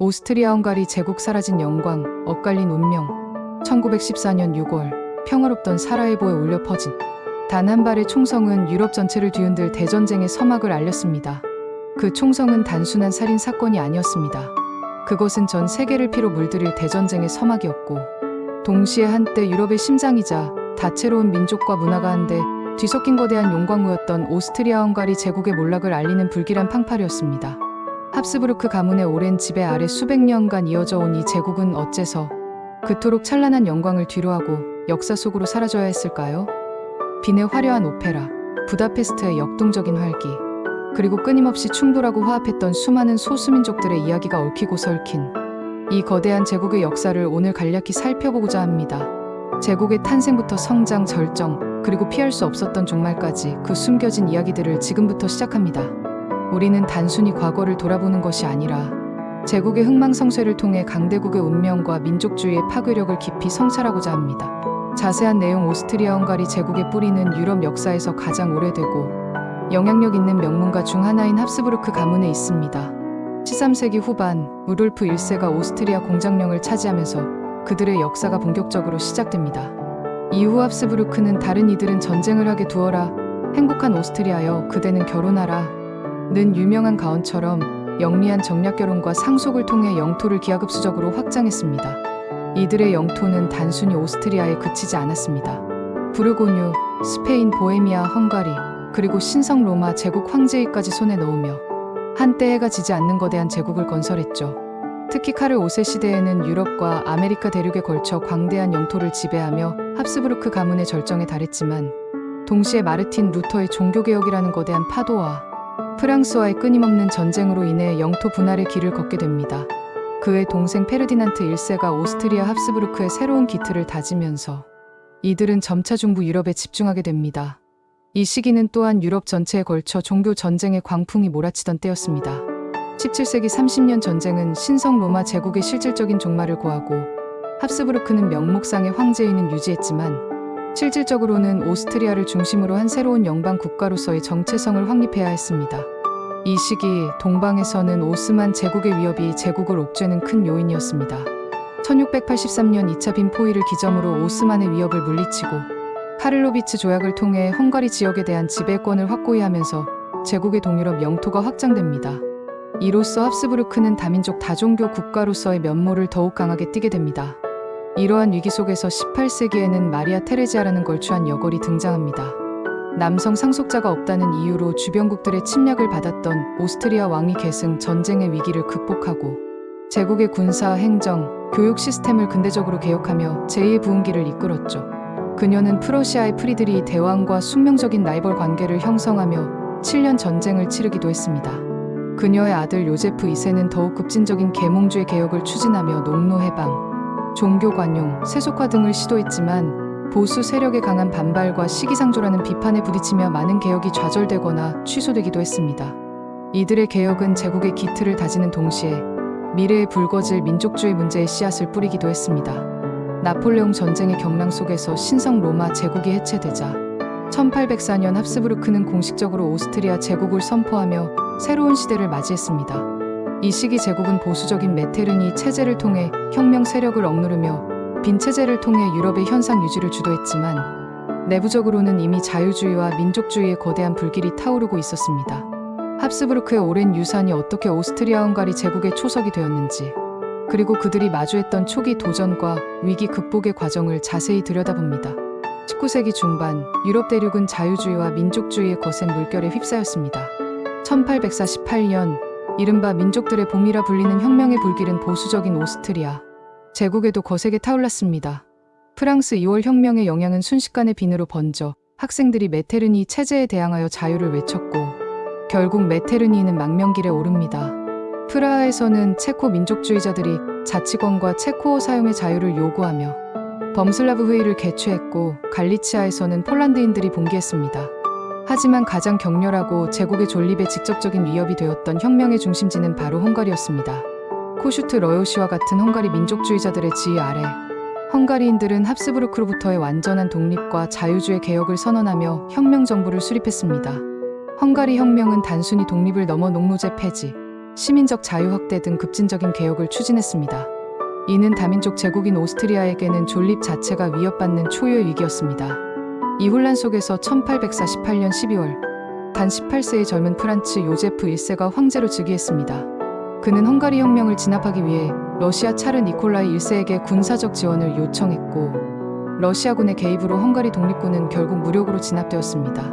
오스트리아 헝가리 제국 사라진 영광, 엇갈린 운명. 1914년 6월 평화롭던 사라예보에 울려 퍼진 단 한 발의 총성은 유럽 전체를 뒤흔들 대전쟁의 서막을 알렸습니다. 그 총성은 단순한 살인 사건이 아니었습니다. 그것은 전 세계를 피로 물들일 대전쟁의 서막이었고 동시에 한때 유럽의 심장이자 다채로운 민족과 문화가 한데 뒤섞인 거대한 용광로였던 오스트리아 헝가리 제국의 몰락을 알리는 불길한 팡파르였습니다. 합스부르크 가문의 오랜 지배 아래 수백 년간 이어져 온 이 제국은 어째서 그토록 찬란한 영광을 뒤로하고 역사 속으로 사라져야 했을까요? 빈의 화려한 오페라, 부다페스트의 역동적인 활기, 그리고 끊임없이 충돌하고 화합했던 수많은 소수민족들의 이야기가 얽히고 설킨 이 거대한 제국의 역사를 오늘 간략히 살펴보고자 합니다. 제국의 탄생부터 성장, 절정, 그리고 피할 수 없었던 종말까지 그 숨겨진 이야기들을 지금부터 시작합니다. 우리는 단순히 과거를 돌아보는 것이 아니라 제국의 흥망성쇠를 통해 강대국의 운명과 민족주의의 파괴력을 깊이 성찰하고자 합니다. 자세한 내용 오스트리아 헝가리 제국의 뿌리는 유럽 역사에서 가장 오래되고 영향력 있는 명문가 중 하나인 합스부르크 가문에 있습니다. 13세기 후반 우돌프 1세가 오스트리아 공장령을 차지하면서 그들의 역사가 본격적으로 시작됩니다. 이후 합스부르크는 다른 이들은 전쟁을 하게 두어라 행복한 오스트리아여 그대는 결혼하라 는 유명한 가언처럼 영리한 정략 결혼과 상속을 통해 영토를 기하급수적으로 확장했습니다. 이들의 영토는 단순히 오스트리아에 그치지 않았습니다. 부르고뉴, 스페인, 보헤미아, 헝가리, 그리고 신성 로마 제국 황제위까지 손에 넣으며 한때 해가 지지 않는 거대한 제국을 건설했죠. 특히 카르 5세 시대에는 유럽과 아메리카 대륙에 걸쳐 광대한 영토를 지배하며 합스부르크 가문의 절정에 달했지만 동시에 마르틴 루터의 종교개혁이라는 거대한 파도와 프랑스와의 끊임없는 전쟁으로 인해 영토 분할의 길을 걷게 됩니다. 그의 동생 페르디난트 1세가 오스트리아 합스부르크의 새로운 기틀을 다지면서 이들은 점차 중부 유럽에 집중하게 됩니다. 이 시기는 또한 유럽 전체에 걸쳐 종교 전쟁의 광풍이 몰아치던 때였습니다. 17세기 30년 전쟁은 신성 로마 제국의 실질적인 종말을 고하고 합스부르크는 명목상의 황제위는 유지했지만 실질적으로는 오스트리아를 중심으로 한 새로운 영방 국가로서의 정체성을 확립해야 했습니다. 이 시기 동방에서는 오스만 제국의 위협이 제국을 옥죄는 큰 요인이었습니다. 1683년 2차 빈 포위를 기점으로 오스만의 위협을 물리치고 카를로비츠 조약을 통해 헝가리 지역에 대한 지배권을 확고히 하면서 제국의 동유럽 영토가 확장됩니다. 이로써 합스부르크는 다민족 다종교 국가로서의 면모를 더욱 강하게 띠게 됩니다. 이러한 위기 속에서 18세기에는 마리아 테레지아라는 걸추한 여걸이 등장합니다. 남성 상속자가 없다는 이유로 주변국들의 침략을 받았던 오스트리아 왕위 계승 전쟁의 위기를 극복하고 제국의 군사, 행정, 교육 시스템을 근대적으로 개혁하며 제2의 부흥기를 이끌었죠. 그녀는 프러시아의 프리드리 대왕과 숙명적인 라이벌 관계를 형성하며 7년 전쟁을 치르기도 했습니다. 그녀의 아들 요제프 2세는 더욱 급진적인 계몽주의 개혁을 추진하며 농노 해방, 종교 관용, 세속화 등을 시도했지만 보수 세력의 강한 반발과 시기상조라는 비판에 부딪히며 많은 개혁이 좌절되거나 취소되기도 했습니다. 이들의 개혁은 제국의 기틀을 다지는 동시에 미래에 불거질 민족주의 문제의 씨앗을 뿌리기도 했습니다. 나폴레옹 전쟁의 경랑 속에서 신성 로마 제국이 해체되자 1804년 합스부르크는 공식적으로 오스트리아 제국을 선포하며 새로운 시대를 맞이했습니다. 이 시기 제국은 보수적인 메테르니 체제를 통해 혁명 세력을 억누르며 빈 체제를 통해 유럽의 현상 유지를 주도했지만 내부적으로는 이미 자유주의와 민족주의의 거대한 불길이 타오르고 있었습니다. 합스부르크의 오랜 유산이 어떻게 오스트리아 헝가리 제국의 초석이 되었는지 그리고 그들이 마주했던 초기 도전과 위기 극복의 과정을 자세히 들여다봅니다. 19세기 중반 유럽 대륙은 자유주의와 민족주의의 거센 물결에 휩싸였습니다. 1848년 이른바 민족들의 봄이라 불리는 혁명의 불길은 보수적인 오스트리아 제국에도 거세게 타올랐습니다. 프랑스 2월 혁명의 영향은 순식간에 빈으로 번져 학생들이 메테르니 체제에 대항하여 자유를 외쳤고 결국 메테르니는 망명길에 오릅니다. 프라하에서는 체코 민족주의자들이 자치권과 체코어 사용의 자유를 요구하며 범슬라브 회의를 개최했고 갈리치아에서는 폴란드인들이 봉기했습니다. 하지만 가장 격렬하고 제국의 존립에 직접적인 위협이 되었던 혁명의 중심지는 바로 헝가리였습니다. 코슈트 러요시와 같은 헝가리 민족주의자들의 지휘 아래 헝가리인들은 합스부르크로부터의 완전한 독립과 자유주의 개혁을 선언하며 혁명 정부를 수립했습니다. 헝가리 혁명은 단순히 독립을 넘어 농노제 폐지, 시민적 자유 확대 등 급진적인 개혁을 추진했습니다. 이는 다민족 제국인 오스트리아에게는 존립 자체가 위협받는 초유의 위기였습니다. 이 혼란 속에서 1848년 12월 단 18세의 젊은 프란츠 요제프 1세가 황제로 즉위했습니다. 그는 헝가리 혁명을 진압하기 위해 러시아 차르 니콜라이 1세에게 군사적 지원을 요청했고 러시아군의 개입으로 헝가리 독립군은 결국 무력으로 진압되었습니다.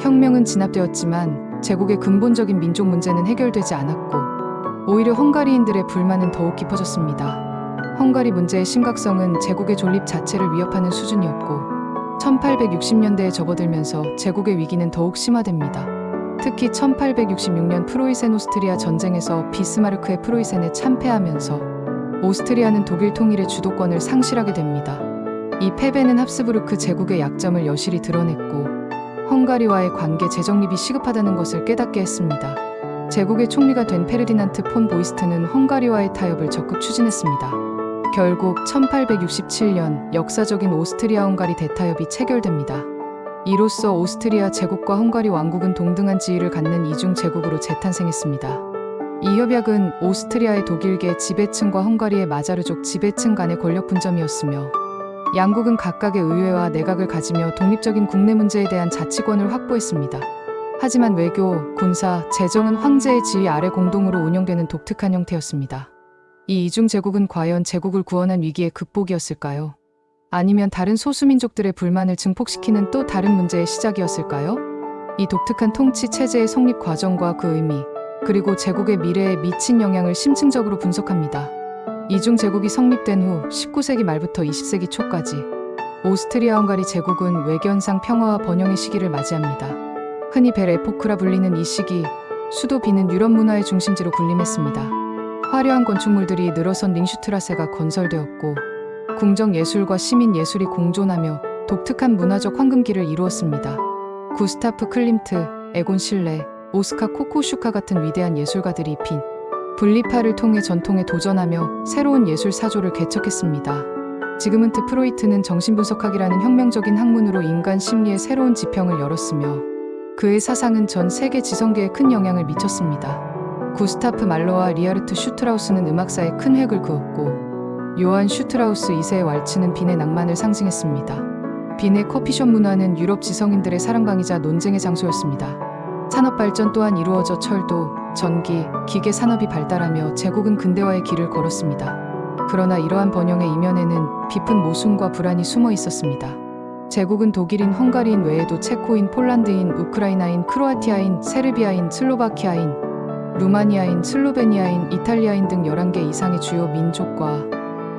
혁명은 진압되었지만 제국의 근본적인 민족 문제는 해결되지 않았고 오히려 헝가리인들의 불만은 더욱 깊어졌습니다. 헝가리 문제의 심각성은 제국의 존립 자체를 위협하는 수준이었고 1860년대에 접어들면서 제국의 위기는 더욱 심화됩니다. 특히 1866년 프로이센 오스트리아 전쟁에서 비스마르크의 프로이센에 참패하면서 오스트리아는 독일 통일의 주도권을 상실하게 됩니다. 이 패배는 합스부르크 제국의 약점을 여실히 드러냈고 헝가리와의 관계 재정립이 시급하다는 것을 깨닫게 했습니다. 제국의 총리가 된 페르디난트 폰 보이스트는 헝가리와의 타협을 적극 추진했습니다. 결국 1867년 역사적인 오스트리아-헝가리 대타협이 체결됩니다. 이로써 오스트리아 제국과 헝가리 왕국은 동등한 지위를 갖는 이중 제국으로 재탄생했습니다. 이 협약은 오스트리아의 독일계 지배층과 헝가리의 마자르족 지배층 간의 권력 분점이었으며 양국은 각각의 의회와 내각을 가지며 독립적인 국내 문제에 대한 자치권을 확보했습니다. 하지만 외교, 군사, 재정은 황제의 지위 아래 공동으로 운영되는 독특한 형태였습니다. 이 이중 제국은 과연 제국을 구원한 위기의 극복이었을까요? 아니면 다른 소수민족들의 불만을 증폭시키는 또 다른 문제의 시작이었을까요? 이 독특한 통치 체제의 성립 과정과 그 의미, 그리고 제국의 미래에 미친 영향을 심층적으로 분석합니다. 이중 제국이 성립된 후 19세기 말부터 20세기 초까지 오스트리아 헝가리 제국은 외견상 평화와 번영의 시기를 맞이합니다. 흔히 벨 에포크라 불리는 이 시기, 수도 비는 유럽 문화의 중심지로 군림했습니다. 화려한 건축물들이 늘어선 링슈트라세가 건설되었고 궁정 예술과 시민 예술이 공존하며 독특한 문화적 황금기를 이루었습니다. 구스타프 클림트, 에곤 실레, 오스카 코코슈카 같은 위대한 예술가들이 빈 분리파를 통해 전통에 도전하며 새로운 예술 사조를 개척했습니다. 지그문트 프로이트는 정신분석학이라는 혁명적인 학문으로 인간 심리의 새로운 지평을 열었으며 그의 사상은 전 세계 지성계에 큰 영향을 미쳤습니다. 구스타프 말러와 리하르트 슈트라우스는 음악사에 큰 획을 그었고 요한 슈트라우스 2세의 왈츠는 빈의 낭만을 상징했습니다. 빈의 커피숍 문화는 유럽 지성인들의 사랑방이자 논쟁의 장소였습니다. 산업 발전 또한 이루어져 철도, 전기, 기계 산업이 발달하며 제국은 근대화의 길을 걸었습니다. 그러나 이러한 번영의 이면에는 깊은 모순과 불안이 숨어 있었습니다. 제국은 독일인 헝가리인 외에도 체코인 폴란드인 우크라이나인 크로아티아인 세르비아인 슬로바키아인 루마니아인 슬로베니아인 이탈리아인 등 11개 이상의 주요 민족과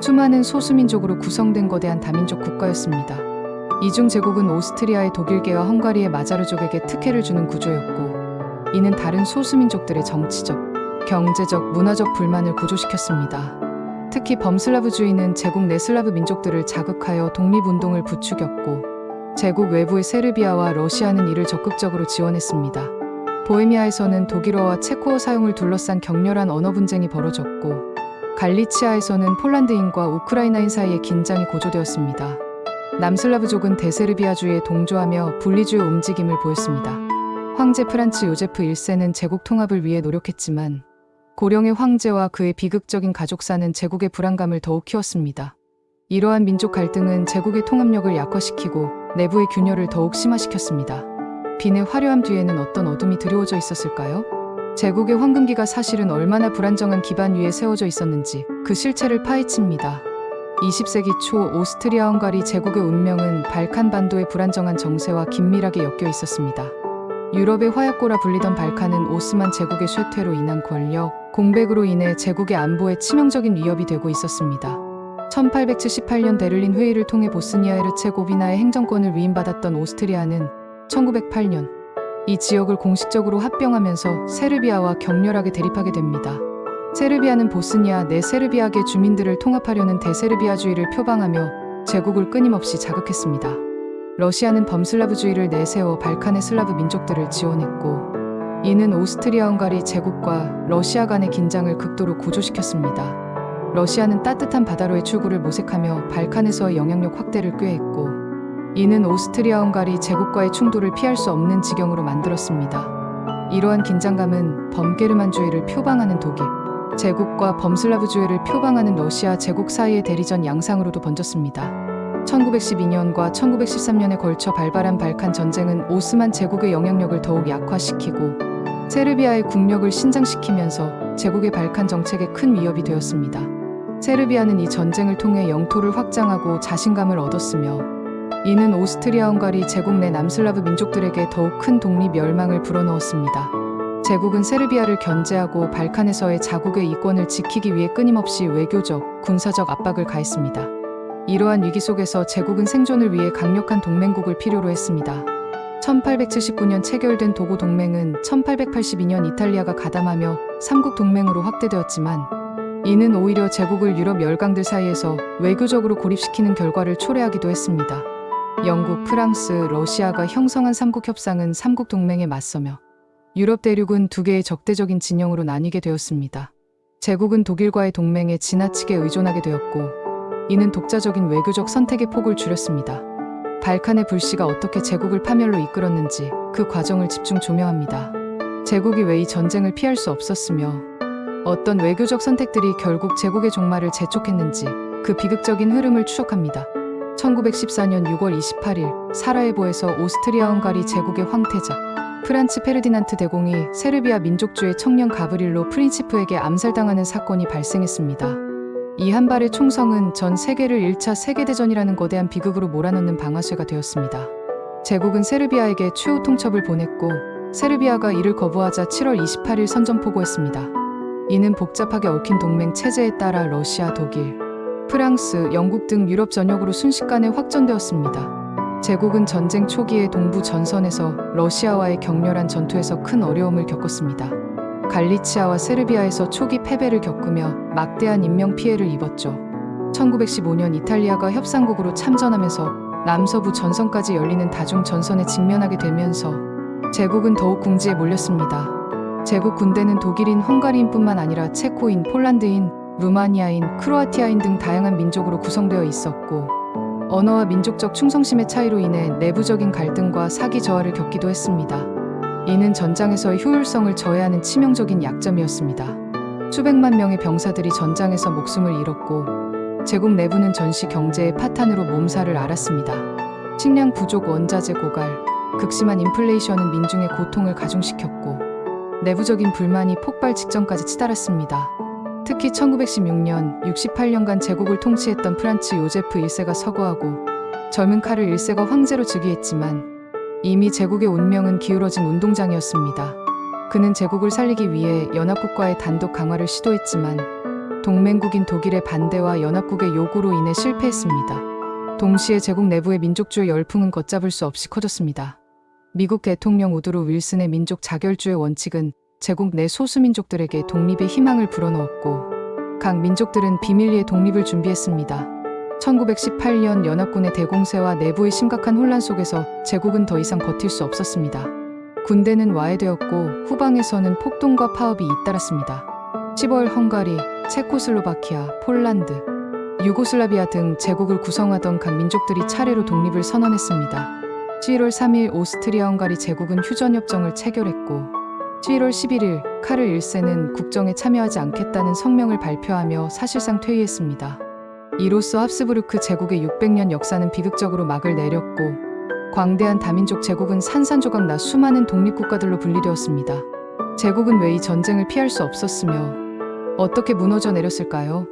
수많은 소수민족으로 구성된 거대한 다민족 국가였습니다. 이중 제국은 오스트리아의 독일계와 헝가리의 마자르족에게 특혜를 주는 구조였고 이는 다른 소수민족들의 정치적, 경제적, 문화적 불만을 고조시켰습니다. 특히 범슬라브주의는 제국 내 슬라브 민족들을 자극하여 독립운동을 부추겼고 제국 외부의 세르비아와 러시아는 이를 적극적으로 지원했습니다. 보헤미아에서는 독일어와 체코어 사용을 둘러싼 격렬한 언어 분쟁이 벌어졌고 갈리치아에서는 폴란드인과 우크라이나인 사이의 긴장이 고조되었습니다. 남슬라브족은 대세르비아주의에 동조하며 분리주의 움직임을 보였습니다. 황제 프란츠 요제프 1세는 제국 통합을 위해 노력했지만 고령의 황제와 그의 비극적인 가족사는 제국의 불안감을 더욱 키웠습니다. 이러한 민족 갈등은 제국의 통합력을 약화시키고 내부의 균열을 더욱 심화시켰습니다. 빈의 화려함 뒤에는 어떤 어둠이 드리워져 있었을까요? 제국의 황금기가 사실은 얼마나 불안정한 기반 위에 세워져 있었는지 그 실체를 파헤칩니다. 20세기 초 오스트리아 헝가리 제국의 운명은 발칸 반도의 불안정한 정세와 긴밀하게 엮여 있었습니다. 유럽의 화약고라 불리던 발칸은 오스만 제국의 쇠퇴로 인한 권력, 공백으로 인해 제국의 안보에 치명적인 위협이 되고 있었습니다. 1878년 베를린 회의를 통해 보스니아 헤르체고비나의 행정권을 위임받았던 오스트리아는 1908년 이 지역을 공식적으로 합병하면서 세르비아와 격렬하게 대립하게 됩니다. 세르비아는 보스니아 내 세르비아계 주민들을 통합하려는 대세르비아주의를 표방하며 제국을 끊임없이 자극했습니다. 러시아는 범슬라브주의를 내세워 발칸의 슬라브 민족들을 지원했고 이는 오스트리아 헝가리 제국과 러시아 간의 긴장을 극도로 고조시켰습니다. 러시아는 따뜻한 바다로의 출구를 모색하며 발칸에서의 영향력 확대를 꾀했고 이는 오스트리아 헝가리 제국과의 충돌을 피할 수 없는 지경으로 만들었습니다. 이러한 긴장감은 범게르만주의를 표방하는 독일, 제국과 범슬라브주의를 표방하는 러시아 제국 사이의 대리전 양상으로도 번졌습니다. 1912년과 1913년에 걸쳐 발발한 발칸 전쟁은 오스만 제국의 영향력을 더욱 약화시키고 세르비아의 국력을 신장시키면서 제국의 발칸 정책에 큰 위협이 되었습니다. 세르비아는 이 전쟁을 통해 영토를 확장하고 자신감을 얻었으며 이는 오스트리아 헝가리 제국 내 남슬라브 민족들에게 더욱 큰 독립 열망을 불어넣었습니다. 제국은 세르비아를 견제하고 발칸에서의 자국의 이권을 지키기 위해 끊임없이 외교적, 군사적 압박을 가했습니다. 이러한 위기 속에서 제국은 생존을 위해 강력한 동맹국을 필요로 했습니다. 1879년 체결된 도고 동맹은 1882년 이탈리아가 가담하며 삼국 동맹으로 확대되었지만 이는 오히려 제국을 유럽 열강들 사이에서 외교적으로 고립시키는 결과를 초래하기도 했습니다. 영국, 프랑스, 러시아가 형성한 삼국 협상은 삼국 동맹에 맞서며 유럽 대륙은 두 개의 적대적인 진영으로 나뉘게 되었습니다. 제국은 독일과의 동맹에 지나치게 의존하게 되었고 이는 독자적인 외교적 선택의 폭을 줄였습니다. 발칸의 불씨가 어떻게 제국을 파멸로 이끌었는지 그 과정을 집중 조명합니다. 제국이 왜 이 전쟁을 피할 수 없었으며 어떤 외교적 선택들이 결국 제국의 종말을 재촉했는지 그 비극적인 흐름을 추적합니다. 1914년 6월 28일 사라예보에서 오스트리아 헝가리 제국의 황태자 프란츠 페르디난트 대공이 세르비아 민족주의 청년 가브릴로 프린치프에게 암살당하는 사건이 발생했습니다. 이 한 발의 총성은 전 세계를 1차 세계대전이라는 거대한 비극으로 몰아넣는 방아쇠가 되었습니다. 제국은 세르비아에게 최후 통첩을 보냈고 세르비아가 이를 거부하자 7월 28일 선전포고했습니다. 이는 복잡하게 얽힌 동맹 체제에 따라 러시아, 독일, 프랑스, 영국 등 유럽 전역으로 순식간에 확전되었습니다. 제국은 전쟁 초기에 동부 전선에서 러시아와의 격렬한 전투에서 큰 어려움을 겪었습니다. 갈리치아와 세르비아에서 초기 패배를 겪으며 막대한 인명 피해를 입었죠. 1915년 이탈리아가 협상국으로 참전하면서 남서부 전선까지 열리는 다중 전선에 직면하게 되면서 제국은 더욱 궁지에 몰렸습니다. 제국 군대는 독일인 헝가리인뿐만 아니라 체코인, 폴란드인, 루마니아인, 크로아티아인 등 다양한 민족으로 구성되어 있었고 언어와 민족적 충성심의 차이로 인해 내부적인 갈등과 사기 저하를 겪기도 했습니다. 이는 전장에서의 효율성을 저해하는 치명적인 약점이었습니다. 수백만 명의 병사들이 전장에서 목숨을 잃었고 제국 내부는 전시 경제의 파탄으로 몸살을 앓았습니다. 식량 부족, 원자재 고갈, 극심한 인플레이션은 민중의 고통을 가중시켰고 내부적인 불만이 폭발 직전까지 치달았습니다. 특히 1916년 68년간 제국을 통치했던 프란츠 요제프 1세가 서거하고 젊은 카를 1세가 황제로 즉위했지만 이미 제국의 운명은 기울어진 운동장이었습니다. 그는 제국을 살리기 위해 연합국과의 단독 강화를 시도했지만 동맹국인 독일의 반대와 연합국의 요구로 인해 실패했습니다. 동시에 제국 내부의 민족주의 열풍은 걷잡을 수 없이 커졌습니다. 미국 대통령 우드로 윌슨의 민족 자결주의 원칙은 제국 내 소수민족들에게 독립의 희망을 불어넣었고 각 민족들은 비밀리에 독립을 준비했습니다. 1918년 연합군의 대공세와 내부의 심각한 혼란 속에서 제국은 더 이상 버틸 수 없었습니다. 군대는 와해되었고 후방에서는 폭동과 파업이 잇따랐습니다. 10월 헝가리, 체코슬로바키아, 폴란드, 유고슬라비아 등 제국을 구성하던 각 민족들이 차례로 독립을 선언했습니다. 11월 3일 오스트리아 헝가리 제국은 휴전협정을 체결했고 11월 11일 카를 1세는 국정에 참여하지 않겠다는 성명을 발표하며 사실상 퇴위했습니다. 이로써 합스부르크 제국의 600년 역사는 비극적으로 막을 내렸고 광대한 다민족 제국은 산산조각 나 수많은 독립국가들로 분리되었습니다. 제국은 왜 이 전쟁을 피할 수 없었으며 어떻게 무너져 내렸을까요?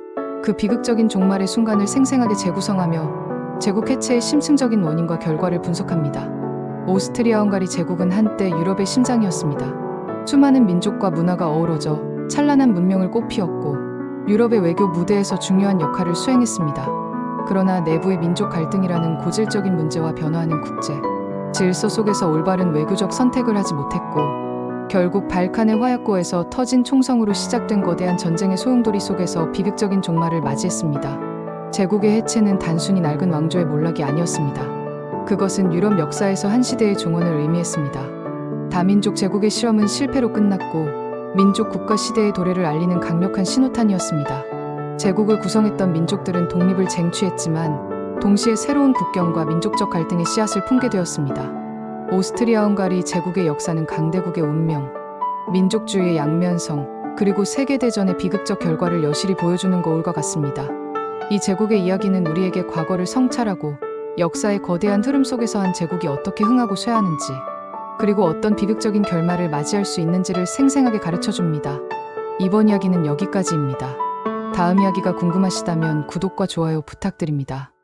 그 비극적인 종말의 순간을 생생하게 재구성하며 제국 해체의 심층적인 원인과 결과를 분석합니다. 오스트리아 헝가리 제국은 한때 유럽의 심장이었습니다. 수많은 민족과 문화가 어우러져 찬란한 문명을 꽃피웠고 유럽의 외교 무대에서 중요한 역할을 수행했습니다. 그러나 내부의 민족 갈등이라는 고질적인 문제와 변화하는 국제 질서 속에서 올바른 외교적 선택을 하지 못했고 결국 발칸의 화약고에서 터진 총성으로 시작된 거대한 전쟁의 소용돌이 속에서 비극적인 종말을 맞이했습니다. 제국의 해체는 단순히 낡은 왕조의 몰락이 아니었습니다. 그것은 유럽 역사에서 한 시대의 종언을 의미했습니다. 다민족 제국의 실험은 실패로 끝났고 민족 국가 시대의 도래를 알리는 강력한 신호탄이었습니다. 제국을 구성했던 민족들은 독립을 쟁취했지만 동시에 새로운 국경과 민족적 갈등의 씨앗을 품게 되었습니다. 오스트리아 헝가리 제국의 역사는 강대국의 운명, 민족주의의 양면성, 그리고 세계대전의 비극적 결과를 여실히 보여주는 거울과 같습니다. 이 제국의 이야기는 우리에게 과거를 성찰하고 역사의 거대한 흐름 속에서 한 제국이 어떻게 흥하고 쇠하는지, 그리고 어떤 비극적인 결말을 맞이할 수 있는지를 생생하게 가르쳐 줍니다. 이번 이야기는 여기까지입니다. 다음 이야기가 궁금하시다면 구독과 좋아요 부탁드립니다.